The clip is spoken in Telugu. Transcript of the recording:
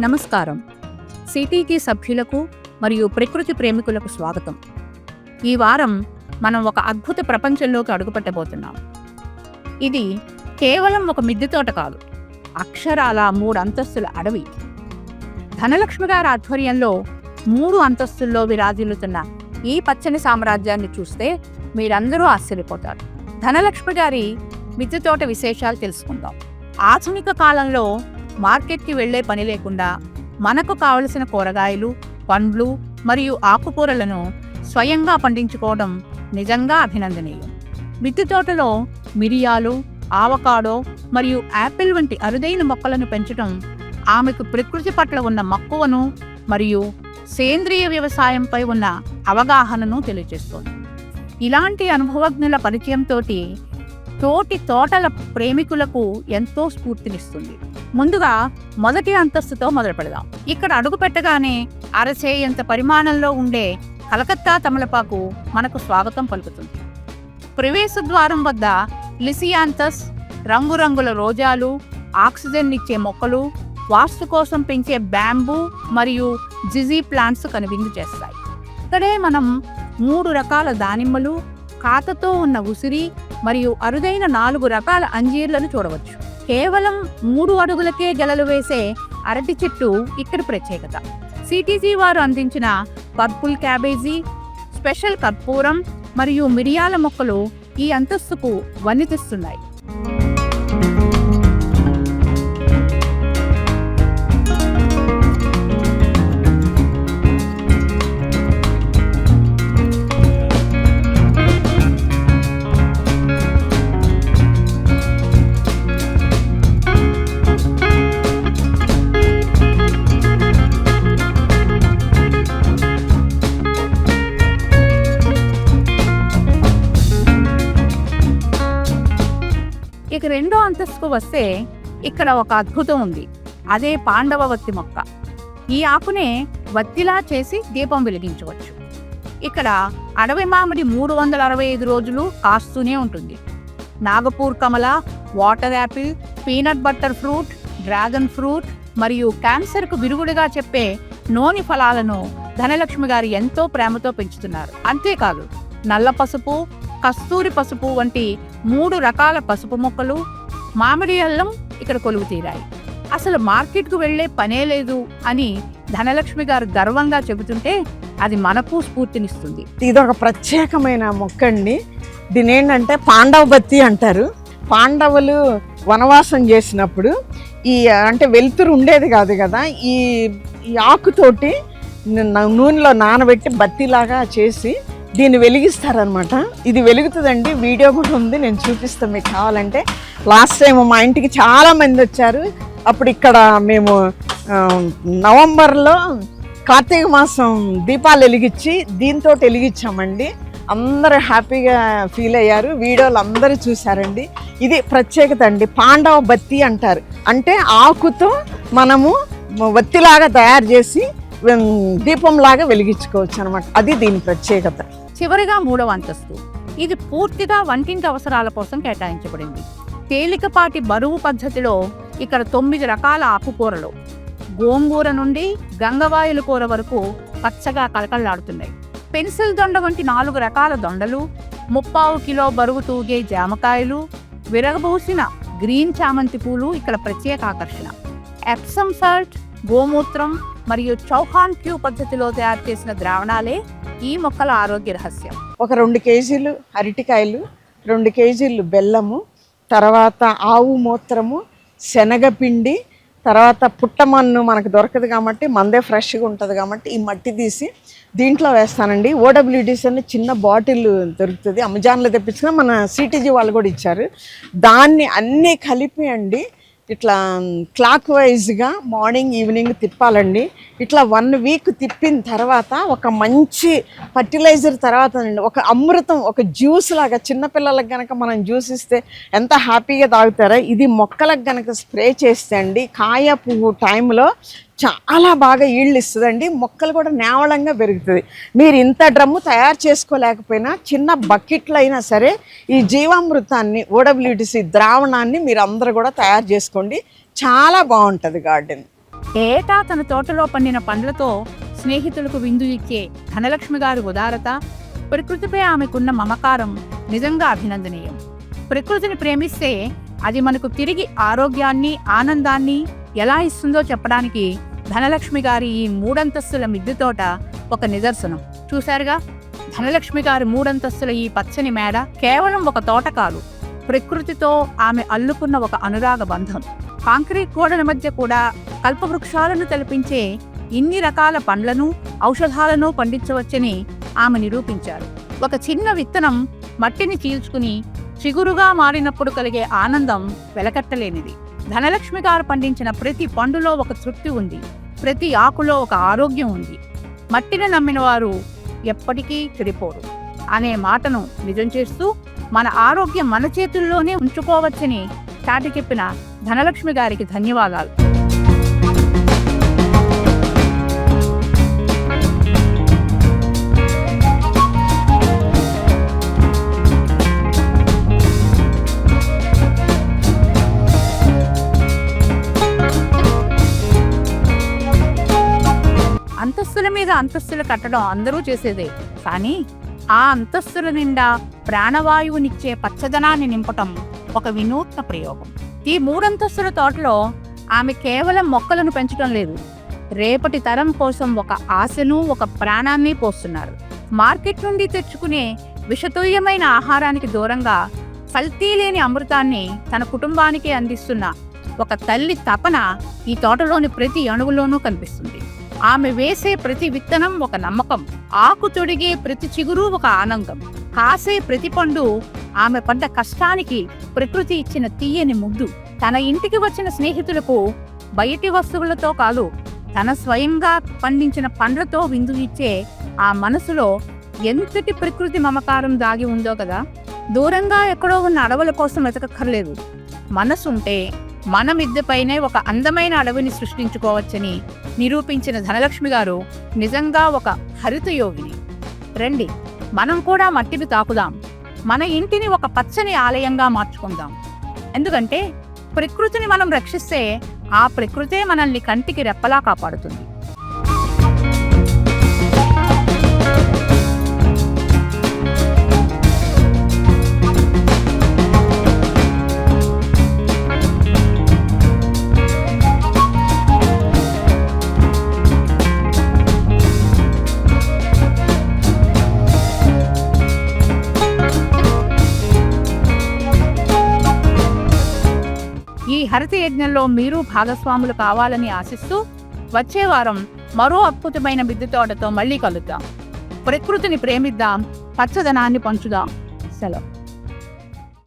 నమస్కారం. సిటీకి సభ్యులకు మరియు ప్రకృతి ప్రేమికులకు స్వాగతం. ఈ వారం మనం ఒక అద్భుత ప్రపంచంలోకి అడుగుపెట్టబోతున్నాం. ఇది కేవలం ఒక మిద్దె తోట కాదు అక్షరాల మూడు అంతస్తుల అడవి. ధనలక్ష్మి గారి ఆధ్వర్యంలో మూడు అంతస్తుల్లో విరాజిల్లుతున్న ఈ పచ్చని సామ్రాజ్యాన్ని చూస్తే మీరందరూ ఆశ్చర్యపోతారు. ధనలక్ష్మి గారి మిద్దె తోట విశేషాలు తెలుసుకుందాం. ఆధునిక కాలంలో మార్కెట్కి వెళ్ళే పని లేకుండా మనకు కావలసిన కూరగాయలు పండ్లు మరియు ఆకుకూరలను స్వయంగా పండించుకోవడం నిజంగా అభినందనీయం. మిద్దె తోటలో మిరియాలు ఆవకాడో మరియు యాపిల్ వంటి అరుదైన మొక్కలను పెంచడం ఆమెకు ప్రకృతి పట్ల ఉన్న మక్కువను మరియు సేంద్రియ వ్యవసాయంపై ఉన్న అవగాహనను తెలియజేస్తోంది. ఇలాంటి అనుభవజ్ఞుల పరిచయంతో తోటి తోటల ప్రేమికులకు ఎంతో స్ఫూర్తినిస్తుంది. ముందుగా మొదటి అంతస్తుతో మొదలు పెడదాం ఇక్కడ అడుగు పెట్టగానే అరచేయంత పరిమాణంలో ఉండే కలకత్తా తమలపాకు మనకు స్వాగతం పలుకుతుంది. ప్రవేశ ద్వారం వద్ద లిసియాంతస్ రంగురంగుల రోజాలు ఆక్సిజన్ ఇచ్చే మొక్కలు వాస్తు కోసం పెంచే బ్యాంబూ మరియు జిజీ ప్లాంట్స్ కనువిందు చేస్తాయి. ఇక్కడే మనం మూడు రకాల దానిమ్మలు కాతతో ఉన్న ఉసిరి మరియు అరుదైన నాలుగు రకాల అంజీర్లను చూడవచ్చు. కేవలం మూడు అడుగులకే గెలలు వేసే అరటి చెట్టు ఇక్కడ ప్రత్యేకత. సిటీజీ వారు అందించిన పర్పుల్ క్యాబేజీ స్పెషల్ కర్పూరం మరియు మిరియాల మొక్కలు ఈ అంతస్తుకు వన్నె తెస్తున్నాయి. రెండో అంతస్తుకు వస్తే ఇక్కడ ఒక అద్భుతం ఉంది. అదే పాండవ వత్తి మొక్క. ఈ ఆకునే వత్తిలా చేసి దీపం వెలిగించవచ్చు. ఇక్కడ అడవి మామిడి మూడు వందల అరవై ఐదు రోజులు కాస్తూనే ఉంటుంది. నాగపూర్ కమల water apple peanut butter fruit dragon fruit మరియు క్యాన్సర్కు విరుగుడుగా చెప్పే నోని ఫలాలను ధనలక్ష్మి గారు ఎంతో ప్రేమతో పెంచుతున్నారు. అంతేకాదు నల్ల పసుపు కస్తూరి పసుపు వంటి మూడు రకాల పసుపు మొక్కలు మామిడి అల్లం ఇక్కడ కొలువు తీరాయి. అసలు మార్కెట్కు వెళ్ళే పనే లేదు అని ధనలక్ష్మి గారు గర్వంగా చెబుతుంటే అది మనకు స్ఫూర్తినిస్తుంది. ఇది ఒక ప్రత్యేకమైన మొక్క అండి దీని ఏంటంటే పాండవ బత్తి అంటారు. పాండవులు వనవాసం చేసినప్పుడు ఈ అంటే వెలుతురు ఉండేది కాదు కదా ఈ ఆకుతోటి నూనెలో నానబెట్టి బత్తిలాగా చేసి దీన్ని వెలిగిస్తారనమాట ఇది వెలుగుతుందండి. వీడియో కూడా ఉంది. నేను చూపిస్తాను మీకు కావాలంటే. లాస్ట్ టైం మా ఇంటికి చాలామంది వచ్చారు. అప్పుడు ఇక్కడ మేము నవంబర్లో కార్తీక మాసం దీపాలు వెలిగించి దీంతో వెలిగించామండి. అందరూ హ్యాపీగా ఫీల్ అయ్యారు. వీడియోలు అందరూ చూశారండి. ఇది ప్రత్యేకత అండి. పాండవ బత్తి అంటారు. అంటే ఆకుతో మనము వత్తిలాగా తయారు చేసి దీపంలాగా వెలిగించుకోవచ్చు అనమాట అది దీని ప్రత్యేకత. చివరిగా మూడవ అంతస్తు. ఇది పూర్తిగా వంటింటి అవసరాల కోసం కేటాయించబడింది. తేలికపాటి బరువు పద్ధతిలో ఇక్కడ తొమ్మిది రకాల ఆకుకూరలు. గోంగూర నుండి గంగవాయుల కూర వరకు పచ్చగా కలకల్లాడుతున్నాయి పెన్సిల్ దొండ వంటి నాలుగు రకాల దొండలు ముప్పావు కిలో బరువు తూగే జామకాయలు విరగబూసిన గ్రీన్ చామంతి పూలు ఇక్కడ ప్రత్యేక ఆకర్షణ. ఎప్సమ్ సాల్ట్ గోమూత్రం మరియు చౌహాన్ క్యూ పద్ధతిలో తయారు చేసిన ద్రావణాలే ఈ మొక్కల ఆరోగ్య రహస్యం. ఒక రెండు కేజీలు అరటికాయలు రెండు కేజీలు బెల్లము తర్వాత ఆవు మూత్రము శనగపిండి తర్వాత పుట్టమన్ను మనకు దొరకదు కాబట్టి మందే ఫ్రెష్గా ఉంటుంది కాబట్టి ఈ మట్టి తీసి దీంట్లో వేస్తానండి. ఓడబ్ల్యూడీస్ అనే చిన్న బాటిల్ దొరుకుతుంది. అమెజాన్లో తెప్పించిన మన సిటీజీ వాళ్ళు కూడా ఇచ్చారు. దాన్ని అన్నీ కలిపి అండి ఇట్లా క్లాక్ వైజ్గా మార్నింగ్ ఈవినింగ్ తిప్పాలండి. ఇట్లా వన్ వీక్ తిప్పిన తర్వాత ఒక మంచి ఫర్టిలైజర్ తర్వాత అండి ఒక అమృతం ఒక జ్యూస్ లాగా చిన్నపిల్లలకు గనక మనం జ్యూస్ ఇస్తే ఎంత హ్యాపీగా తాగుతారో? ఇది మొక్కలకు గనక స్ప్రే చేస్తే అండి కాయ పువ్వు టైంలో చాలా బాగా ఈళ్ళు ఇస్తుందండి. మొక్కలు కూడా నేవళంగా పెరుగుతుంది. మీరు ఇంత డ్రమ్ము తయారు చేసుకోలేకపోయినా చిన్న బకెట్లు అయినా సరే ఈ జీవామృతాన్ని ఓడబ్ల్యూటీసీ ద్రావణాన్ని మీరు అందరూ కూడా తయారు చేసుకోండి. చాలా బాగుంటుంది గార్డెన్. ఏటా తన తోటలో పండిన పండ్లతో స్నేహితులకు విందు ఇచ్చే ధనలక్ష్మి గారి ఉదారత ప్రకృతిపై ఆమెకున్న మమకారం నిజంగా అభినందనీయం. ప్రకృతిని ప్రేమిస్తే అది మనకు తిరిగి ఆరోగ్యాన్ని ఆనందాన్ని ఎలా ఇస్తుందో చెప్పడానికి ధనలక్ష్మి గారి ఈ మూడంతస్తుల మిద్దె తోట ఒక నిదర్శనం. చూశారుగా? ధనలక్ష్మి గారి మూడంతస్తుల ఈ పచ్చని మేడ కేవలం ఒక తోట కాదు ప్రకృతితో ఆమె అల్లుకున్న ఒక అనురాగ బంధం. కాంక్రీట్ గోడల మధ్య కూడా కల్పవృక్షాలను తలపించే ఇన్ని రకాల పండ్లను ఔషధాలను పండించవచ్చని ఆమె నిరూపించారు. ఒక చిన్న విత్తనం మట్టిని చీల్చుకుని చిగురుగా మారినప్పుడు కలిగే ఆనందం వెలకట్టలేనిది. ధనలక్ష్మి గారు పండించిన ప్రతి పండులో ఒక తృప్తి ఉంది. ప్రతి ఆకులో ఒక ఆరోగ్యం ఉంది. మట్టిని నమ్మిన వారు ఎప్పటికీ చెడిపోరు. అనే మాటను నిజం చేస్తూ మన ఆరోగ్యం మన చేతుల్లోనే ఉంచుకోవచ్చని చాటి చెప్పిన ధనలక్ష్మి గారికి ధన్యవాదాలు. మీద అంతస్తులు కట్టడం అందరూ చేసేదే. కానీ ఆ అంతస్తుల నిండా ప్రాణవాయువునిచ్చే పచ్చదనాన్ని నింపటం ఒక వినూత్న ప్రయోగం. ఈ మూడంతస్తుల తోటలో ఆమె కేవలం మొక్కలను పెంచడం లేదు. రేపటి తరం కోసం ఒక ఆశను ఒక ప్రాణాన్ని పోస్తున్నారు. మార్కెట్ నుండి తెచ్చుకునే విషతుల్యమైన ఆహారానికి దూరంగా కల్తీ లేని అమృతాన్ని తన కుటుంబానికి అందిస్తున్న ఒక తల్లి తపన ఈ తోటలోని ప్రతి అణువులోనూ కనిపిస్తుంది. ఆమె వేసే ప్రతి విత్తనం ఒక నమ్మకం ఆకు తొడిగే ప్రతి చిగురు ఒక ఆనందం కాసే ప్రతి పండు ఆమె పడ్డ కష్టానికి ప్రకృతి ఇచ్చిన తీయని ముద్దు. తన ఇంటికి వచ్చిన స్నేహితులకు బయటి వస్తువులతో కాదు తన స్వయంగా పండించిన పండ్లతో విందు ఇచ్చే ఆ మనసులో ఎంతటి ప్రకృతి మమకారం దాగి ఉందో కదా. దూరంగా ఎక్కడో ఉన్న అడవుల కోసం వెతకక్కర్లేదు. మనసుంటే మన మిద్దెపైనే ఒక అందమైన అడవిని సృష్టించుకోవచ్చని నిరూపించిన ధనలక్ష్మి గారు నిజంగా ఒక హరిత యోగిని రండి మనం కూడా మట్టిని తాకుదాం. మన ఇంటిని ఒక పచ్చని ఆలయంగా మార్చుకుందాం. ఎందుకంటే ప్రకృతిని మనం రక్షిస్తే ఆ ప్రకృతే మనల్ని కంటికి రెప్పలా కాపాడుతుంది. ఈ హరిత యజ్ఞంలో మీరు భాగస్వాములు కావాలని ఆశిస్తూ వచ్చే వారం మరో అద్భుతమైన మిద్దె తోటతో మళ్ళీ కలుద్దాం. ప్రకృతిని ప్రేమిద్దాం. పచ్చదనాన్ని పంచుదాం. సెలవు.